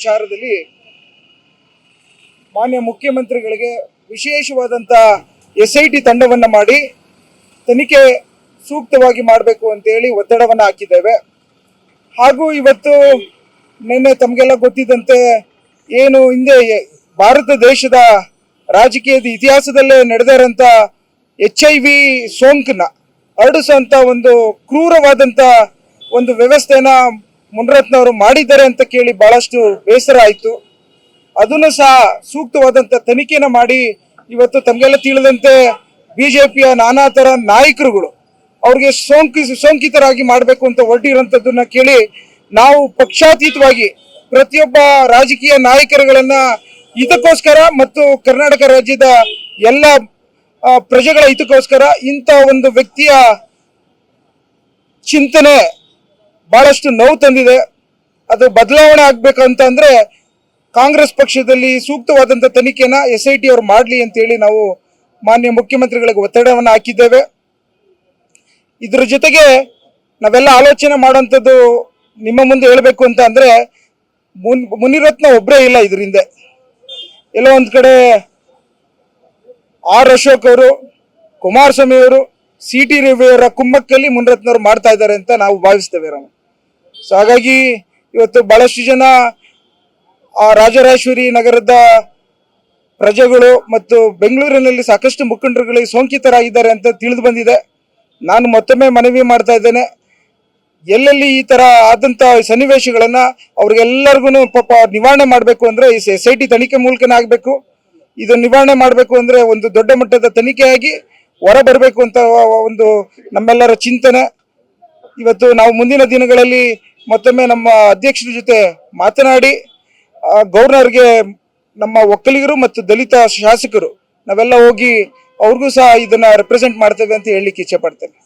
ವಿಚಾರದಲ್ಲಿ ಮಾನ್ಯ ಮುಖ್ಯಮಂತ್ರಿಗಳಿಗೆ ವಿಶೇಷವಾದಂಥ ಎಸ್ ಐ ಟಿ ತಂಡವನ್ನು ಮಾಡಿ ತನಿಖೆ ಸೂಕ್ತವಾಗಿ ಮಾಡಬೇಕು ಅಂತೇಳಿ ಒತ್ತಡವನ್ನು ಹಾಕಿದ್ದೇವೆ. ಹಾಗೂ ಇವತ್ತು ನಿನ್ನೆ ತಮಗೆಲ್ಲ ಗೊತ್ತಿದ್ದಂತೆ ಏನು ಹಿಂದೆ ಭಾರತ ದೇಶದ ರಾಜಕೀಯದ ಇತಿಹಾಸದಲ್ಲೇ ನಡೆದಿರೋಂಥ ಎಚ್ ಐ ವಿ ಸೋಂಕನ್ನ ಹರಡಿಸುವಂಥ ಒಂದು ಕ್ರೂರವಾದಂಥ ಒಂದು ವ್ಯವಸ್ಥೆನ ಮುನ್ರತ್ನವರು ಮಾಡಿದ್ದಾರೆ ಅಂತ ಕೇಳಿ ಬಹಳಷ್ಟು ಬೇಸರ ಆಯಿತು. ಅದನ್ನು ಸಹ ಸೂಕ್ತವಾದಂಥ ತನಿಖೆನ ಮಾಡಿ ಇವತ್ತು ತಮಗೆಲ್ಲ ತಿಳಿದಂತೆ ಬಿಜೆಪಿಯ ನಾನಾ ಥರ ನಾಯಕರುಗಳು ಅವ್ರಿಗೆ ಸೋಂಕಿ ಸೋಂಕಿತರಾಗಿ ಮಾಡಬೇಕು ಅಂತ ಹೊರಟಿರೋಂಥದ್ದನ್ನ ಕೇಳಿ ನಾವು ಪಕ್ಷಾತೀತವಾಗಿ ಪ್ರತಿಯೊಬ್ಬ ರಾಜಕೀಯ ನಾಯಕರುಗಳನ್ನ ಇದಕ್ಕೋಸ್ಕರ ಮತ್ತು ಕರ್ನಾಟಕ ರಾಜ್ಯದ ಎಲ್ಲ ಪ್ರಜೆಗಳ ಹಿತಕ್ಕೋಸ್ಕರ ಇಂಥ ಒಂದು ವ್ಯಕ್ತಿಯ ಚಿಂತನೆ ಬಹಳಷ್ಟು ನೋವು ತಂದಿದೆ. ಅದು ಬದಲಾವಣೆ ಆಗ್ಬೇಕಂತ ಅಂದ್ರೆ ಕಾಂಗ್ರೆಸ್ ಪಕ್ಷದಲ್ಲಿ ಸೂಕ್ತವಾದಂಥ ತನಿಖೆನ ಎಸ್ ಐ ಟಿ ಅವ್ರು ಮಾಡಲಿ ಅಂತೇಳಿ ನಾವು ಮಾನ್ಯ ಮುಖ್ಯಮಂತ್ರಿಗಳಿಗೆ ಒತ್ತಡವನ್ನು ಹಾಕಿದ್ದೇವೆ. ಇದ್ರ ಜೊತೆಗೆ ನಾವೆಲ್ಲ ಆಲೋಚನೆ ಮಾಡುವಂಥದ್ದು ನಿಮ್ಮ ಮುಂದೆ ಹೇಳಬೇಕು ಅಂತ ಅಂದ್ರೆ ಮುನ್, ಮುನಿರತ್ನ ಒಬ್ಬರೇ ಇಲ್ಲ ಇದರಿಂದ. ಎಲ್ಲೋ ಒಂದು ಕಡೆ ಆರ್ ಅಶೋಕ್ ಅವರು, ಕುಮಾರಸ್ವಾಮಿ ಅವರು, ಸಿ ಟಿ ರವಿಯವರ ಕುಮ್ಮಕ್ಕಲ್ಲಿ ಮುನಿರತ್ನವ್ರು ಮಾಡ್ತಾ ಇದ್ದಾರೆ ಅಂತ ನಾವು ಭಾವಿಸ್ತೇವೆ ರಾಮ. ಸೊ ಹಾಗಾಗಿ ಇವತ್ತು ಬಹಳಷ್ಟು ಜನ ಆ ರಾಜರಾಜೇಶ್ವರಿ ನಗರದ ಪ್ರಜೆಗಳು ಮತ್ತು ಬೆಂಗಳೂರಿನಲ್ಲಿ ಸಾಕಷ್ಟು ಮುಖಂಡರುಗಳಿಗೆ ಸೋಂಕಿತರಾಗಿದ್ದಾರೆ ಅಂತ ತಿಳಿದು ಬಂದಿದೆ. ನಾನು ಮತ್ತೊಮ್ಮೆ ಮನವಿ ಮಾಡ್ತಾ ಇದ್ದೇನೆ. ಎಲ್ಲೆಲ್ಲಿ ಈ ತರ ಆದಂತ ಸನ್ನಿವೇಶಗಳನ್ನ ಅವ್ರಿಗೆಲ್ಲರಿಗೂ ಪಾಪ ನಿವಾರಣೆ ಮಾಡಬೇಕು ಅಂದ್ರೆ ಈ ಎಸ್ ಐ ಟಿ ತನಿಖೆ ಮೂಲಕನೇ ಆಗಬೇಕು. ಇದು ನಿವಾರಣೆ ಮಾಡಬೇಕು ಅಂದ್ರೆ ಒಂದು ದೊಡ್ಡ ಮಟ್ಟದ ತನಿಖೆಯಾಗಿ ಹೊರ ಬರಬೇಕು ಅಂತ ಒಂದು ನಮ್ಮೆಲ್ಲರ ಚಿಂತನೆ. ಇವತ್ತು ನಾವು ಮುಂದಿನ ದಿನಗಳಲ್ಲಿ ಮತ್ತೊಮ್ಮೆ ನಮ್ಮ ಅಧ್ಯಕ್ಷರ ಜೊತೆ ಮಾತನಾಡಿ ಗೌರ್ನರ್ಗೆ ನಮ್ಮ ಒಕ್ಕಲಿಗರು ಮತ್ತು ದಲಿತ ಶಾಸಕರು ನಾವೆಲ್ಲ ಹೋಗಿ ಅವ್ರಿಗೂ ಸಹ ಇದನ್ನ ರೆಪ್ರೆಸೆಂಟ್ ಮಾಡ್ತೇವೆ ಅಂತ ಹೇಳಲಿಕ್ಕೆ ಇಚ್ಛೆ ಪಡ್ತೇನೆ.